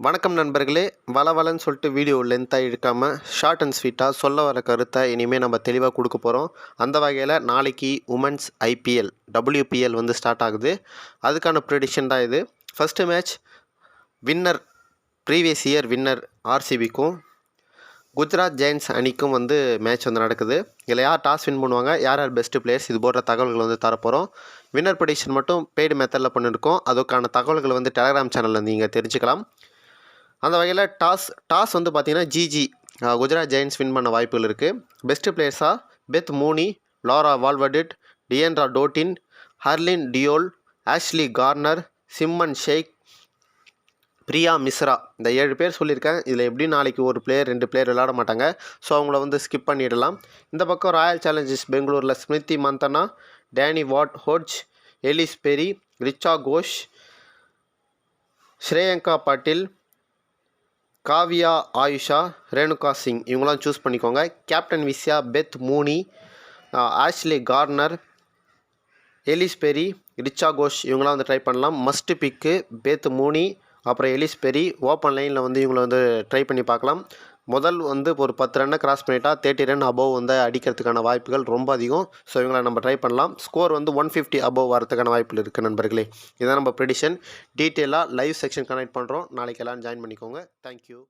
வணக்கம் நண்பர்களே. வளவலன்னு சொல்லிட்டு வீடியோ லென்த்தாக இழுக்காமல் ஷார்ட் அண்ட் ஸ்வீட்டாக சொல்ல வர கருத்தை இனிமேல் நம்ம தெளிவாக கொடுக்க போகிறோம் அந்த வகையில் நாளைக்கு உமன்ஸ் ஐபிஎல் டபிள்யூபிஎல் வந்து ஸ்டார்ட் ஆகுது. அதுக்கான ப்ரெடிஷன் தான் இது. First match winner previous year winner ஆர்சிபிக்கும் Gujarat Jains அணிக்கும் வந்து மேட்ச் வந்து நடக்குது. இதில் யார் டாஸ் வின் பண்ணுவாங்க யார் யார் பெஸ்ட்டு பிளேயர்ஸ் இது போன்ற தகவல்கள் வந்து தரப்போகிறோம் வின்னர் ப்ரெடிஷன் மட்டும் பெய்டு மெத்தடில் பண்ணியிருக்கோம் அதுக்கான தகவல்கள் வந்து டெலகிராம் சேனலில் நீங்கள் தெரிஞ்சுக்கலாம். அந்த வகையில் டாஸ் டாஸ் வந்து பார்த்தீங்கன்னா ஜிஜி குஜராத் ஜெயின்ஸ் வின் பண்ண வாய்ப்புகள் இருக்குது best பிளேயர்ஸாக Beth Mooney Laura Wolvaardt Deandra Dottin Harleen Deol Ashleigh Gardner Simran Shaikh Priya Mishra. இந்த ஏழு பேர் சொல்லியிருக்கேன். இதில் எப்படி நாளைக்கு ஒரு பிளேயர் ரெண்டு பிளேயர் விளாட மாட்டாங்க. ஸோ அவங்கள வந்து ஸ்கிப் பண்ணிடலாம். இந்த பக்கம் ராயல் சேலஞ்சர்ஸ் பெங்களூரில் Smriti Mandhana Danni Wyatt Hodge Ellyse Perry Richa Ghosh Shreyanka Patil Kavya Ayusha Renuka Singh இவங்களாம் சூஸ் பண்ணிக்கோங்க. Captain விஸ்யா Beth Mooney Ashleigh Gardner Ellyse Perry Richa Ghosh இவங்களாம் வந்து ட்ரை பண்ணலாம். மஸ்ட் பிக்கு பேத் மூனி அப்புறம் எலிஸ் பெரி ஓப்பன் லைனில் வந்து இவங்களை வந்து ட்ரை பண்ணி பார்க்கலாம். முதல் வந்து ஒரு பத்து ரன்னை கிராஸ் பண்ணிட்டா தேர்ட்டி ரன் அபோவ் வந்து அடிக்கிறதுக்கான வாய்ப்புகள் ரொம்ப அதிகம். ஸோ இவங்களை நம்ம ட்ரை பண்ணலாம். ஸ்கோர் வந்து ஒன் ஃபிஃப்டி அபோவ் வரதுக்கான வாய்ப்புகள் இருக்குது நண்பர்களே. இதான் நம்ம ப்ரெடிஷன் டீட்டெயிலாக லைவ் செக்ஷன் கனெக்ட் பண்ணுறோம் நாளைக்கு எல்லாம் ஜாயின் பண்ணிக்கோங்க. தேங்க்யூ